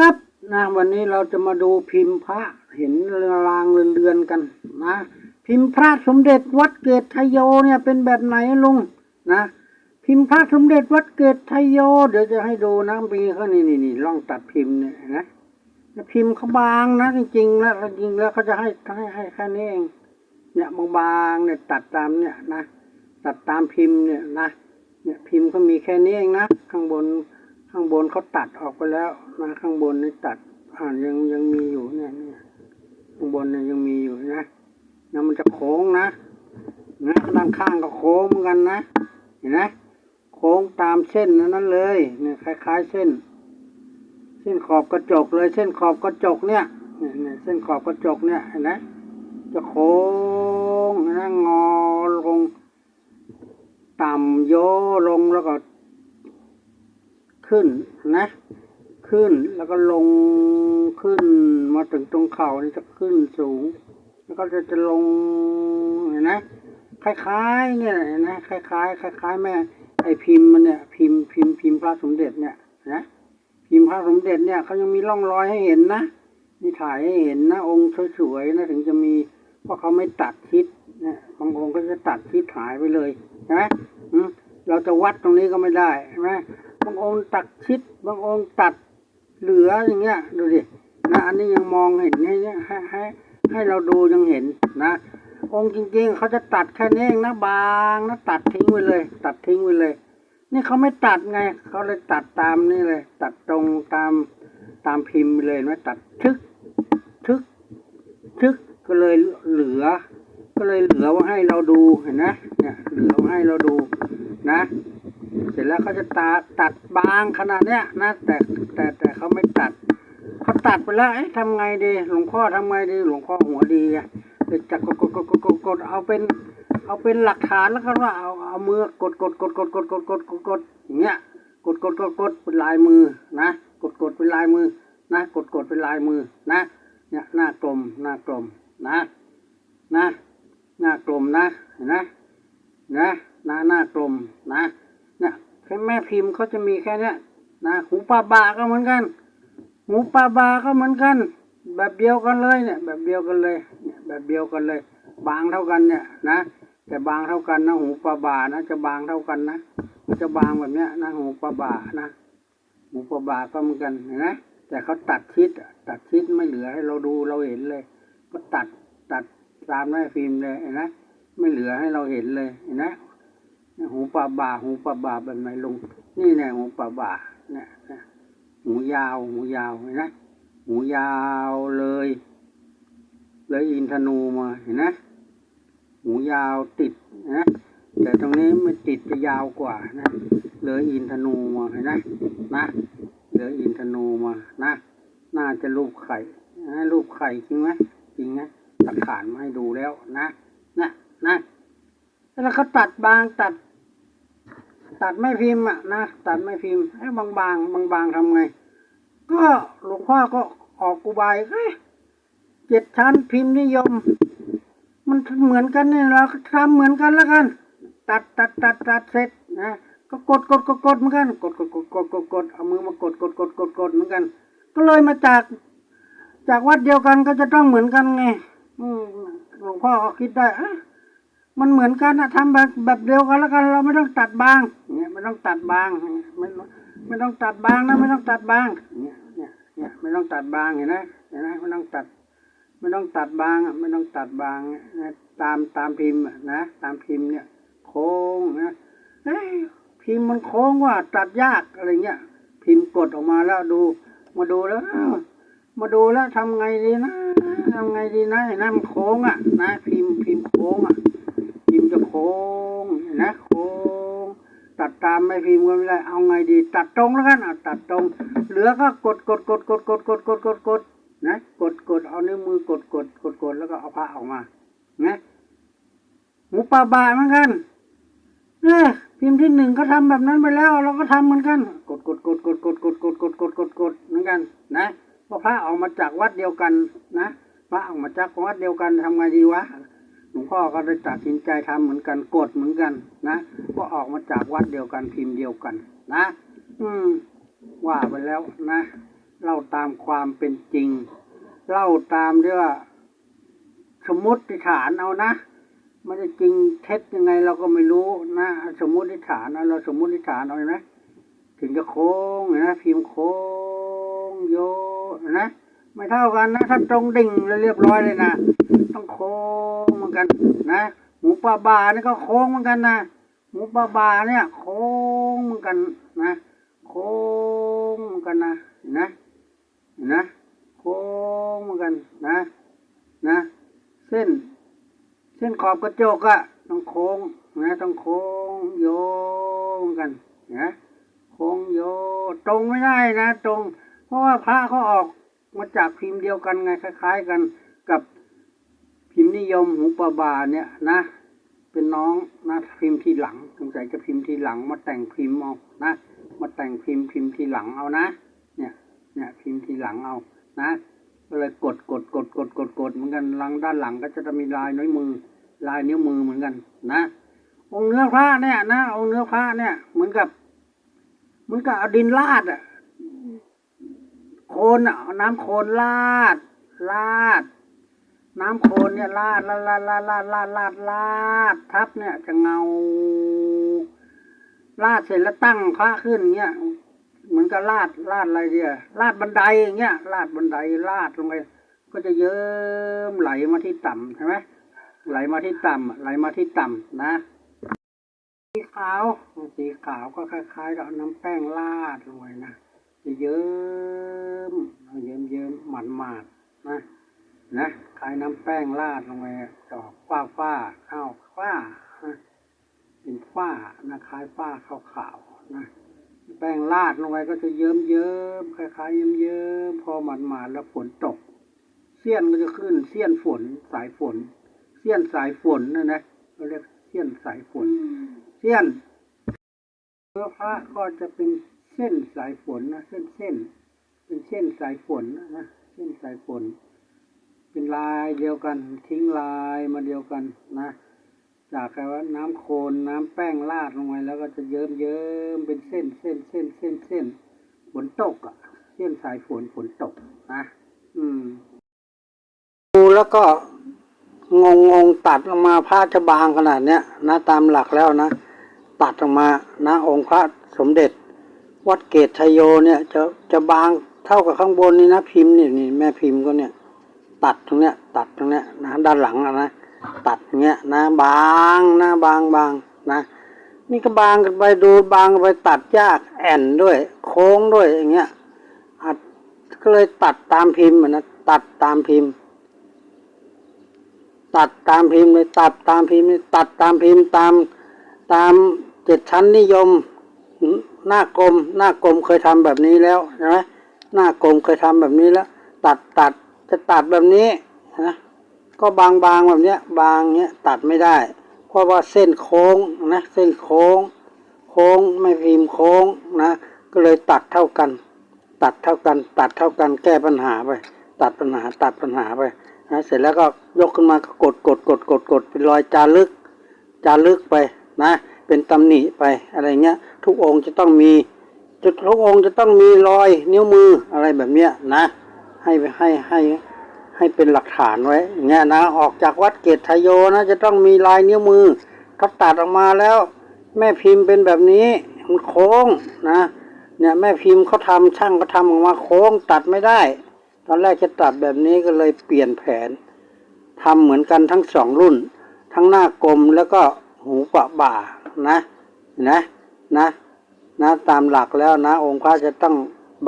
ครับนะวันนี้เราจะมาดูพิมพ์พระเห็นรางเรือนๆกันนะพิมพ์พระสมเด็จวัดเกตไทยโยเนี่ยเป็นแบบไหนลุงนะพิมพ์พระสมเด็จวัดเกตไทยโย เดี๋ยวจะให้ดูนะมีเขานี่นี่นี่ลองตัดพิมพ์เนี่ยนะแล้วพิมพ์เขาบางนะจริงๆแล้วจริงแล้วเขาจะให้ให้ให้แค่นี้เองเนี่ยบางๆเนี่ยตัดตามเนี่ยนะตัดตามพิมพ์เนี่ยนะเนี่ยพิมพ์เขามีแค่นี้เองนะข้างบน ข้างบนเขาตัดออกไปแล้วนะข้างบนนี่ตัดอ่านยังยังมีอยู่เนี่ยเนี่ยข้างบนเนี่ยยังมีอยู่นะนะมันจะโค้งนะนะด้านข้างก็โค้งเหมือนกันนะ เห็นไหมโค้งตามเส้นนั้นเลยเนี่ยคล้าย ๆ เส้น เส้นขอบกระจกเลย เส้นขอบกระจกเนี่ยเนี่ยเนี่ยเส้นขอบกระจกเนี่ยเห็นไหมจะโค้งนะงอลง ต่ำโยลงแล้วก็ ขึ้นนะ ขึ้นแล้วก็ลงขึ้นมาถึงตรงเข่านี่จะขึ้นสูง แล้วก็จะจะลงเห็นไหมคล้ายๆ เนี่ยเห็นไหมคล้ายๆคล้ายๆแม่ไอพิมพ์มันเนี่ยพิมพ์พิมพ์พิมพ์พระสมเด็จเนี่ยนะพิมพ์พระสมเด็จเนี่ยเขายังมีร่องรอยให้เห็นนะมีถ่ายให้เห็นนะองค์สวยๆนะถึงจะมีเพราะเขาไม่ตัดชิดนะบางองค์ก็จะตัดชิดหายไปเลยใช่ไหมเราจะวัดตรงนี้ก็ไม่ได้ใช่ไหม บางองค์ตัดชิด บางองค์ตัดเหลืออย่างเงี้ยดูดินะอันนี้ยังมองเห็นให้เนี่ยให้ให้ให้เราดูยังเห็นนะ องค์จริงๆเขาจะตัดแค่นี้เองนะบางนะตัดทิ้งไปเลย ตัดทิ้งไปเลย นี่เขาไม่ตัดไงเขาเลยตัดตามนี่เลย ตัดตรงตามตามพิมพ์ไปเลยนะตัดทึกทึกทึกก็เลยเหลือ ก็เลยเหลือไว้ให้เราดูเห็นไหมเนี่ยเหลือไว้ให้เราดูนะ เสร็จแล้วเขาจะตัดตัดบางขนาดเนี้ยนะแต่แต่แต่เขาไม่ตัดเขาตัดไปแล้วเอ๊ะทำไงดี หลวงพ่อทำไงดี หลวงพ่อหัวดีอะจะกดกดกดกดกดกดเอาเป็น เอาเป็นหลักฐานแล้วกันว่าเอาเอามือกดกดกดกดกดกดกดกดกดอย่างเงี้ยกดกดกดกดเป็นลายมือนะกดกดเป็นลายมือนะกดกดเป็นลายมือนะเนี่ยหน้ากลมหน้ากลมนะนะหน้ากลมนะเห็นไหมนะหน้าหน้ากลมนะ นี่ยแค่แม่พิมพ์เขาจะมีแค่เนี้ยนะหูปลาบาก็เหมือนกันหูปลาบาก็เหมือนกัน แบบเดียวกันเลยเนี่ย แบบเดียวกันเลยเนี่ยแบบเดียวกันเลย บางเท่ากันเนี่ยนะแต่บางเท่ากันนะหูปลาบานะจะบางเท่ากันนะมันจะบางแบบเนี้ยนะหูปลาบานะหูปลาบาก็เหมือนกันเห็นไหมแต่เขาตัดชิดตัดชิดไม่เหลือให้เราดูเราเห็นเลย ก็ตัดตัดตามแม่พิมพ์เลยเห็นไหมไม่เหลือให้เราเห็นเลยเห็นไหม หูปลาบ่า หูปลาบ่าแบบไหนลุงนี่แน่หูปลาบ่าเนี่ยหูยาว หูยาวเห็นไหมหูยาวเลย เลยอินทนูมาเห็นไหมหูยาวติดนะแต่ตรงนี้ไม่ติดจะยาวกว่านะเลยอินทนูมาเห็นไหมนะเลยอินทนูมานะน่าจะรูปไข่นะรูปไข่จริงไหมจริงนะตัดขานมาให้ดูแล้วนะนะนะแล้วเขาตัดบางตัด ตัดไม่พิมพ์อะนะตัดไม่พิมพ์ให้บางบางบางบางๆทำไง ก็หลวงพ่อก็ออกกุบายเอ้ยเจ็ดชั้นพิมพ์นิยม มันเหมือนกันเนี่ยเราทำเหมือนกันแล้วกัน ตัดตัดตัดตัดเสร็จนะก็กดกดกดกดเหมือนกันกดกดกดกดกดกดเอามือมากดกดกดกดกดเหมือนกัน ก็เลยมาจาก จากวัดเดียวกันก็จะต้องเหมือนกันไงหลวงพ่อก็คิดได้อะมันเหมือนกันนะทำแบบแบบเดียวกันแล้วกัน เราไม่ต้องตัดบางเนี่ยไม่ ต้องตัดบางไม่ไม่ต้องตัดบางนะไม่ต้องตัดบางเนี่ยเนี่ยเนี่ยไม่ต้องตัดบางเห็นไหมเห็นไหมไม่ต้องตัด ไม่ต้องตัดบางอะไม่ต้องตัดบางนะตามตามพิมพ์นะตามพิมพ์เนี่ย โค้งนะเอ้ยพิมพ์มันโค้งว่าตัดยากอะไรเงี้ย พิมพ์กดออกมาแล้วดู มาดูแล้วมาดูแล้วทำไงดีนะทำไงดีนะเนไหมมันโค้งอะ นะ พิมพ์พิมพ์โค้งอะพิมพ์จะโค้ง ตามไม่พิมพ์ก็ไม่ได้ เอาไงดี ตัดตรงแล้วกันเอาตัดตรง เหลือก็กดกดกดกดกดกดกดกดกดนะกดกดเอานิ้วมือกดกดกดกดแล้วก็เอาผ้าออกมานะหมูปลาบาเหมือนกันเออพิมพ์ที่หนึ่งก็ทำแบบนั้นไปแล้ว เราก็ทำเหมือนกัน กดกดกดกดกดกดกดกดกดกดกดเหมือนกัน นะเพราะพระออกมาจากวัดเดียวกัน นะพระออกมาจากวัดเดียวกันทำไงดีวะ พ่อก็ได้ตัดสินใจทำเหมือนกันกดเหมือนกันนะก็ออกมาจากวัดเดียวกันพิมพ์เดียวกัน นะ อืม ว่าไปแล้วนะเล่าตามความเป็นจริง เล่าตามที่ว่าสมมติฐานเอานะมันจะจริงเท็จยังไงเราก็ไม่รู้นะสมมติฐานเอาเราสมมติฐานเอานไหมถึงจะโค้งนะพิมพ์โค้งโยนะไม่เท่ากันนะถ้าตรงดิ่งแล้วเรียบร้อยเลยนะ ต้องโค้งเหมือนกันนะหมูปลาบานี่ก็โค้งเหมือนกันนะหมูปลาบาเนี่ยโค้งเหมือนกันนะโค้งเหมือนกันนะนะนะโค้งเหมือนกันนะนะเส้น เส้นขอบกระจกอะต้องโค้งนะต้องโค้งโยงกันนะโค้งโยตรงไม่ได้นะ ตรง เพราะว่าพระเขาออกมาจากพิมพ์เดียวกันไงคล้าย ๆ กันกับ พิมพ์นิยมหูปลาบาเนี่ยนะ เป็นน้องนะพิมพ์ทีหลังสงสัยจะพิมพ์ทีหลัง มาแต่งพิมพ์เอานะ มาแต่งพิมพ์พิมพ์ทีหลังเอานะ เนี่ยเนี่ยพิมพ์ทีหลังเอานะก็เลยกดกดกดกดกดกดเหมือนกันหลังด้านหลังก็จะมีลายนิ้วมือ ลายนิ้วมือเหมือนกัน นะ องเนื้อพระเนี่ยนะองเนื้อพระเนี่ย เหมือนกับ เหมือนกับเอาดินลาดอะโคนอะเอาน้ำโคนลาดลาด น้ำโคลนเนี่ยลาดลาดลาดลาดลาดลาดลาดลาดทับเนี่ยจะเงา ลาดเสร็จแล้วตั้งพระขึ้นเงี้ยเหมือนกับลาดลาดอะไรเดียลาดบันไดอย่างเงี้ยลาดบันไดลาดลงไปก็จะเยิ้มไหลมาที่ต่ำใช่ไหมไหลมาที่ต่ำไหลมาที่ต่ำนะ สีขาวสีขาวก็คล้ายๆกับน้ำแป้งลาดลงไปนะจะเยิ้มเยิ้มเยิ้มหมันหมาดนะนะายน้ำแป้งลาดลงไปจอกฟ้าฟ้าข้าวฟ้านะเป็นฟ้านะคล้ายฟ้าขาวขาวๆนะแป้งลาดลงไปก็จะเยิ้มเยิ้มคล้ายๆเยิ้มเยิ้มพอหมาดมาดๆแล้วฝนตกเสี้ยนก็จะขึ้นเสี้ยนฝนสายฝนเสี้ยนสายฝนนะนะเราเรียกเสี้ยนสายฝนเสี้ยนเนื้อพระก็จะเป็นเส้นสายฝนนะเส้นเส้นๆเป็นเส้นสายฝนนะนะเส้นสายฝน เป็นลายเดียวกัน ทิ้งลายมาเดียวกันนะ จากแค่ว่าน้ำโคลนน้ำแป้งราดลงไปแล้วก็จะเยิ้มเยิ้มเป็นเส้นเส้นเส้นเส้นเส้นฝนตกอะเส้นสายฝนฝนตกนะอืมดูแล้วก็งงงๆตัดออกมาผ้าจะบางขนาดเนี้ยนะตามหลักแล้วนะ ตัดออกมานะองค์พระสมเด็จ วัดเกตชยโยเนี่ยจะจะบางเท่ากับข้างบนนี่นะพิมพ์นี่นี่แม่พิมพ์ก็เนี่ย ตัดตรงเนี้ย ตัดตรงเนี้ยนะด้านหลังนะตัดเงี้ยนะบางนะบางบางนะ นี่ก็บางกันไปดูบางกันไปตัดยากแอนด้วย โค้งด้วยอย่างเงี้ยอัดก็เลยตัดตามพิมพ์นะตัดตามพิมพ์ ตัดตามพิมพ์เลยตัดตามพิมพ์เลยตัดตามพิมพ์ตามตามเจ็ดชั้นนิยมหน้ากลมหน้ากลมเคยทำแบบนี้แล้วใช่ไหมหน้ากลมเคยทำแบบนี้แล้ว ตัดตัด จะตัดแบบนี้นะก็บางๆแบบเนี้ย บางเนี้ยตัดไม่ได้ เพราะว่าเส้นโค้งนะเส้นโค้ง โค้งไม่พิมพ์โค้งนะก็เลยตัดเท่ากัน ตัดเท่ากัน ตัดเท่ากันแก้ปัญหาไป ตัดปัญหาตัดปัญหาไปนะเสร็จแล้วก็ยกขึ้นมาก็กดกดกดกดกดเป็นรอยจารึก จารึกไปนะ เป็นตำหนิไปอะไรเงี้ย ทุกองค์จะต้องมีจุดทุกองค์จะต้องมีรอยนิ้วมืออะไรแบบเนี้ยนะ ให้ให้ให้ให้เป็นหลักฐานไว้เงี้ยนะออกจากวัดเกตทยโยนะจะต้องมีลายนิ้วมือเขาตัดออกมาแล้ว แม่พิมพ์เป็นแบบนี้มันโค้งนะเนี่ยแม่พิมพ์เขาทำช่างเขาทำออกมาโค้งตัดไม่ได้ ตอนแรกจะตัดแบบนี้ก็เลยเปลี่ยนแผนทำเหมือนกันทั้งสองรุ่น ทั้งหน้ากลมแล้วก็หูปะบ่านะนะนะนะตามหลักแล้วนะ องค์พระจะต้อง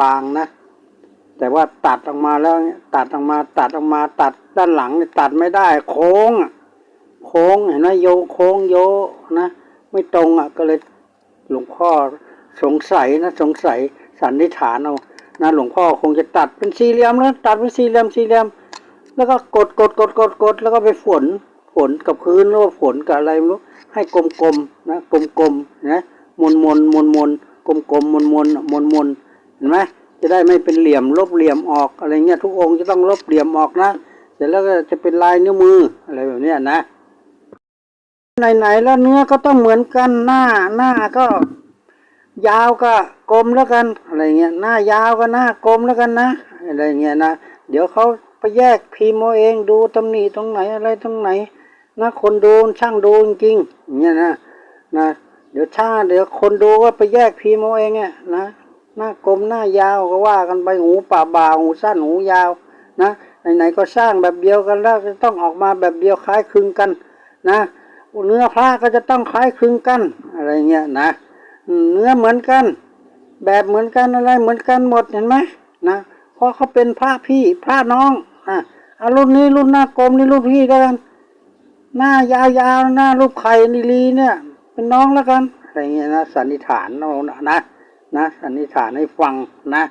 บางนะ แต่ว่าตัดออกมาแล้วตัดออกมา ตัดออกมา ตัดด้านหลังตัดไม่ได้ โค้งโค้งเห็นไหมโยโค้งโยนะ ไม่ตรงอะ ก็เลยหลวงพ่อสงสัยนะสงสัยสันนิษฐานเอานะหลวงพ่อคงจะตัดเป็นสี่เหลี่ยมแล้วตัดเป็นสี่เหลี่ยมสี่เหลี่ยม แล้วก็กดกดกดกดกดแล้วก็ไปฝนฝนกับพื้นหรือว่าฝนกับอะไรไม่รู้ให้กลมๆนะกลมๆนะมนมนมนมนกลมกลมมนมนมนมนเห็นไหม จะได้ไม่เป็นเหลี่ยมลบเหลี่ยมออกอะไรเงี้ยทุกองค์จะต้องลบเหลี่ยมออกนะเสร็จแล้วก็จะเป็นลายนิ้วมืออะไรแบบเนี้ยนะไหนๆแล้วเนื้อก็ต้องเหมือนกันหน้าหน้าก็ ยาวก็กลมแล้วกันอะไรเงี้ยหน้ายาวก็หน้ากลมแล้วกันนะอะไรเงี้ยนะเดี๋ยวเขาไปแยกพิมพ์เอาเองดูตำหนิตรงไหนอะไรตรงไหนนะคนดูช่างดูจริงๆเงี้ยนะนะ เดี๋ยวช่างเดี๋ยวคนดูก็ไปแยกพิมพ์เอาเองเนี่ยนะ หน้ากลมหน้ายาวก็ว่ากันไปหูป่าบ่าหูสั้นหูยาวนะไหนๆก็สร้างแบบเดียวกันแล้วจะต้องออกมาแบบเดียวคล้ายคลึงกันนะเนื้อพระก็จะต้องคล้ายคลึงกันอะไรเงี้ยนะเนื้อเหมือนกัน แบบเหมือนกันอะไรเหมือนกันหมดเห็นไหมนะเพราะเขาเป็นพระพี่พระน้องอะอารุ่นนี้รุ่นหน้ากลมนี่รุ่นพี่แล้วกัน หน้ายาวๆหน้ารูปไข่นิลีเนี่ย เป็นน้องแล้วกันอะไรเงี้ยนะสันนิษฐานเรานะนะ นะสันนิษฐานให้ฟังนะ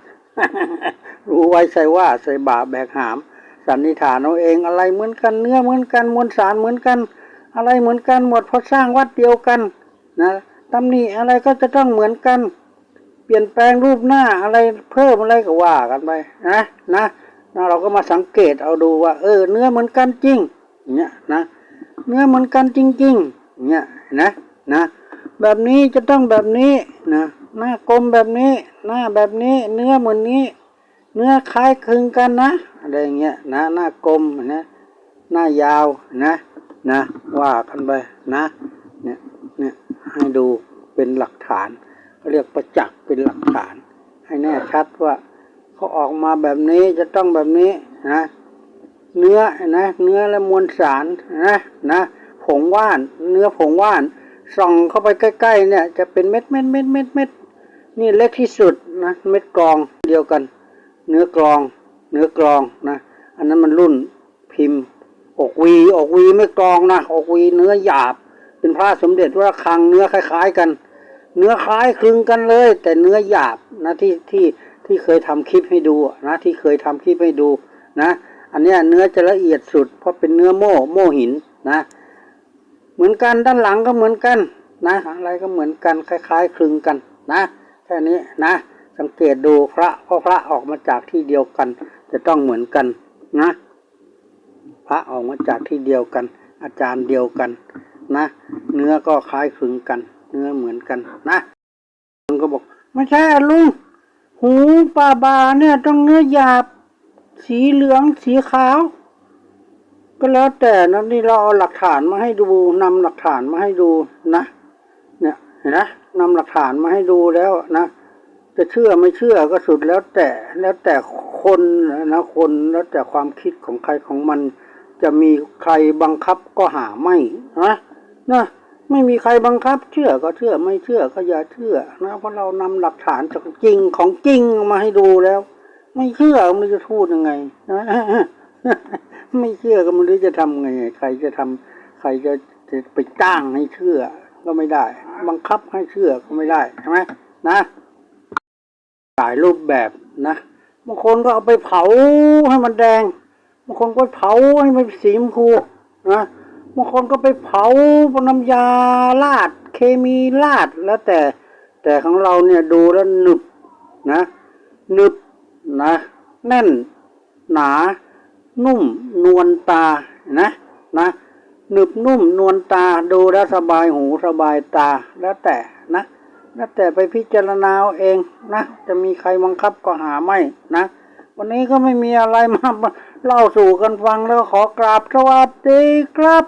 รู้ไว้ใส่ว่าใส่บาแบกหาม สันนิษฐานเอาเองอะไรเหมือนกันเนื้อเหมือนกันมวลสารเหมือนกัน อะไรเหมือนกันหมดเพราะสร้างวัดเดียวกันนะตำหนิอะไรก็จะต้องเหมือนกัน เปลี่ยนแปลงรูปหน้าอะไรเพิ่มอะไรก็ว่ากันไปนะนะนะเราก็มาสังเกตเอาดูว่า เออ เนื้อเหมือนกันจริงเนี่ยนะเนื้อเหมือนกันจริงๆอย่างเนี่ยนะนะแบบนี้จะต้องแบบนี้นะ หน้ากลมแบบนี้ หน้าแบบนี้ เนื้อเหมือนนี้ เนื้อคล้ายคลึงกันนะอะไรอย่างเงี้ยนะหน้ากลมนะหน้ายาวนะนะว่ากันไปนะเนี่ยเนี่ยให้ดูเป็นหลักฐานเขาเรียกประจักษ์เป็นหลักฐาน ให้แน่ชัดว่าเขาออกมาแบบนี้จะต้องแบบนี้นะเนื้อนะเนื้อและมวลสารนะนะผงว่าน เนื้อผงว่านส่องเข้าไปใกล้ๆเนี่ยจะเป็นเม็ดเม็ดเม็ดเม็ดเม็ด นี่เล็กที่สุดนะเม็ดกรองเดียวกัน เนื้อกรองเนื้อกรองนะอันนั้นมันรุ่นพิมพ์อกวีอกวีไม่กรองนะอกวีเนื้อหยาบ เป็นพระสมเด็จว่าคลังเนื้อคล้าย ๆกัน เนื้อคล้ายคลึงกันเลย แต่เนื้อหยาบนะที่ที่ที่เคยทำคลิปให้ดูนะที่เคยทำคลิปให้ดูนะ อันนี้เนื้อจะละเอียดสุด เพราะเป็นเนื้อโม่โม่หินนะ เหมือนกันด้านหลังก็เหมือนกันนะอะไรก็เหมือนกันคล้าย ๆ คลึงกันนะ แค่นี้นะ สังเกตดูพระเพราะพระออกมาจากที่เดียวกัน จะต้องเหมือนกันนะ พระออกมาจากที่เดียวกัน อาจารย์เดียวกัน นะ เนื้อก็คล้ายคลึงกัน เนื้อเหมือนกันนะมันก็บอก ไม่ใช่ลุงหูปลาบาเนี่ยต้องเนื้อหยาบ สีเหลืองสีขาว ก็แล้วแต่นะนี่เราเอาหลักฐานมาให้ดูนำหลักฐานมาให้ดูนะ เนี่ย นนะนำหลักฐานมาให้ดูแล้วนะจะเชื่อไม่เชื่อก็สุดแล้วแต่แล้วแต่คนนะคนแล้วแต่ความคิดของใครของมัน จะมีใครบังคับก็หาไม่นะนะไม่มีใครบังคับ เชื่อก็เชื่อไม่เชื่อก็อย่าเชื่อนะเพราะเรานำหลักฐานจากจริงของจริงมาให้ดูแล้ว ไม่เชื่อมันจะพูดยังไงนะไม่เชื่อก็ไม่รู้จะทำไง ใครจะทำใครจะจะไปจ้างให้เชื่อ ก็ไม่ได้ บังคับให้เชื่อก็ไม่ได้ใช่ไหมนะหลายรูปแบบนะบางคนก็เอาไปเผาให้มันแดงบางคนก็เผาให้มันสีชมพูนะบางคนก็ไปเผาบนน้ำยาลาด เคมีลาดแล้วแต่ แต่ของเราเนี่ยดูแล้วหนึบนะหนึบนะแน่น หนา นุ่มนวลตานะนะ หนึบนุ่มนวลตาดูแล้สบายหูสบายตาแล้วแต่นะ แล้วแต่ไปพิจารณาเองนะ จะมีใครบังคับก็หาไม่นะ วันนี้ก็ไม่มีอะไรมาเล่าสู่กันฟังแล้วขอกราบสวัสดีครับ